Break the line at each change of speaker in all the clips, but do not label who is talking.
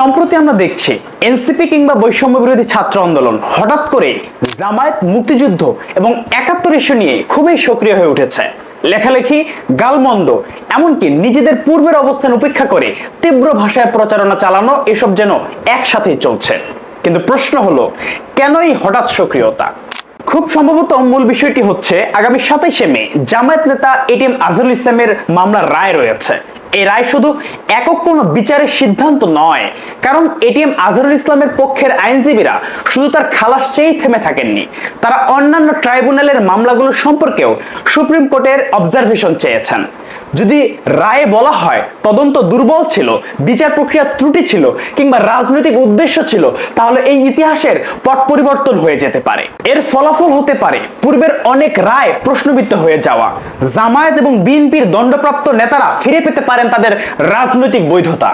সম্প্রতি আমরা দেখছি এনসিপি কিংবা বৈষম্য বিরোধী ছাত্র আন্দোলন হঠাৎ করে জামায়াত মুক্তিযুদ্ধ এবং একাত্তর ইস্যু নিয়ে খুবই সক্রিয় হয়ে উঠেছে। লেখালেখি, গালমন্দ, এমনকি নিজেদের পূর্বের অবস্থান উপেক্ষা করে তীব্র ভাষায় প্রচারণা চালানো এসব যেন একসাথেই চলছে। কিন্তু প্রশ্ন হলো, কেন এই হঠাৎ সক্রিয়তা? খুব সম্ভবত মূল বিষয়টি হচ্ছে, আগামী সাতাইশে মে জামায়াত নেতা এটিএম আজহারুল ইসলামের মামলার রায় রয়েছে। এই রায় শুধু একক কোনো বিচারের সিদ্ধান্ত নয়, কারণ এটিএম আজহারুল ইসলামের পক্ষের আইনজীবীরা শুধু তার খালাস চেয়েই থেমে থাকেননি, তারা অন্যান্য ট্রাইব্যুনালের মামলাগুলো সম্পর্কেও সুপ্রিম কোর্টের অবজারভেশন চেয়েছেন। যদি রায়ে বলা হয় তদন্ত দুর্বল ছিল, বিচার প্রক্রিয়া ত্রুটি ছিল কিংবা রাজনৈতিক উদ্দেশ্য ছিল, তাহলে এই ইতিহাসের পট পরিবর্তন হয়ে যেতে পারে। এর ফলাফল হতে পারে পূর্বের অনেক রায় প্রশ্নবিদ্ধ হয়ে যাওয়া। জামায়াত এবং বিএনপির দণ্ডপ্রাপ্ত নেতারা ফিরে পেতে পারেন তাদের রাজনৈতিক বৈধতা।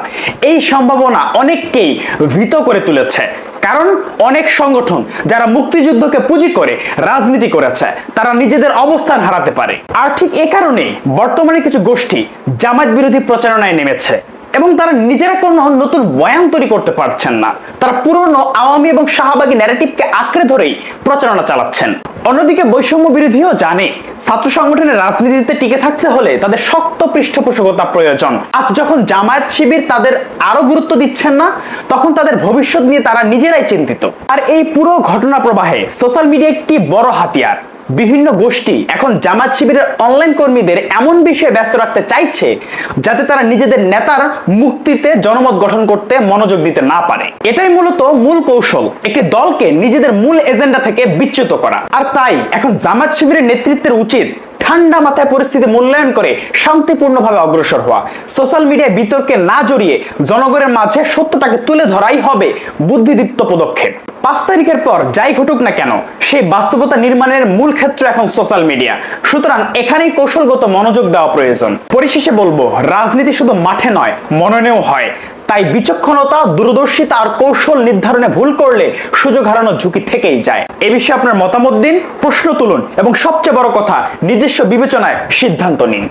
এই সম্ভাবনা অনেককেই ভীত করে তুলেছে। কারণ অনেক সংগঠন যারা মুক্তিযুদ্ধকে পুঁজি করে রাজনীতি করেছে, তারা নিজেদের অবস্থান হারাতে পারে। আর ঠিক এ কারণেই বর্তমানে কিছু গোষ্ঠী জামাত বিরোধী প্রচারণায় নেমেছে এবং তারা নিজেরা কোনো নতুন বয়ান তৈরি করতে পারছেন না। তারা পুরনো আওয়ামী এবং শাহবাগী ন্যারেটিভকে আঁকড়ে ধরেই প্রচারণা চালাচ্ছেন। অন্যদিকে বৈষম্য বিরোধীও জানে, ছাত্র সংগঠনের রাজনীতিতে টিকে থাকতে হলে তাদের শক্ত পৃষ্ঠপোষকতা প্রয়োজন। আজ যখন জামায়াত শিবির তাদের আরও গুরুত্ব দিচ্ছেন না, তখন তাদের ভবিষ্যৎ নিয়ে তারা নিজেরাই চিন্তিত। আর এই পুরো ঘটনা প্রবাহে সোশ্যাল মিডিয়া একটি বড় হাতিয়ার। বিভিন্ন গোষ্ঠী এখন জামাত শিবিরের অনলাইন কর্মীদের এমন বিষয়ে ব্যস্ত রাখতে চাইছে যাতে তারা নিজেদের নেতার মুক্তিতে জনমত গঠন করতে মনোযোগ দিতে না পারে। এটাই মূলত মূল কৌশল। একটি দলকে নিজেদের মূল এজেন্ডা থেকে বিচ্যুত করা। আর তাই এখন জামাত শিবিরের নেতৃত্বের উচিত ঠান্ডা মাথায় পরিস্থিতি মূল্যায়ন করে শান্তিপূর্ণভাবে অগ্রসর হওয়া। সোশ্যাল মিডিয়ায় বিতর্কে না জড়িয়ে জনগণের মাঝে সত্যটাকে তুলে ধরাই হবে বুদ্ধিদীপ্ত পদক্ষেপ। পাঁচ তারিখের পর যাই ঘটুক না কেন, সেই বাস্তবতা নির্মাণের মূল ক্ষেত্র এখন সোশ্যাল মিডিয়া সুতরাং এখানেই কৌশলগত মনোযোগ দেওয়া প্রয়োজন। পরিশেষে বলব, রাজনীতি শুধু মাঠে নয় মননেও হয়। তাই বিচক্ষণতা, দূরদর্শিতা আর কৌশল নির্ধারণে ভুল করলে সুযোগ হারানোর ঝুঁকি থেকেই যায়। এ বিষয়ে আপনার মতামত দিন, প্রশ্ন তুলুন এবং সবচেয়ে বড় কথা, নিজস্ব বিবেচনায় সিদ্ধান্ত নিন।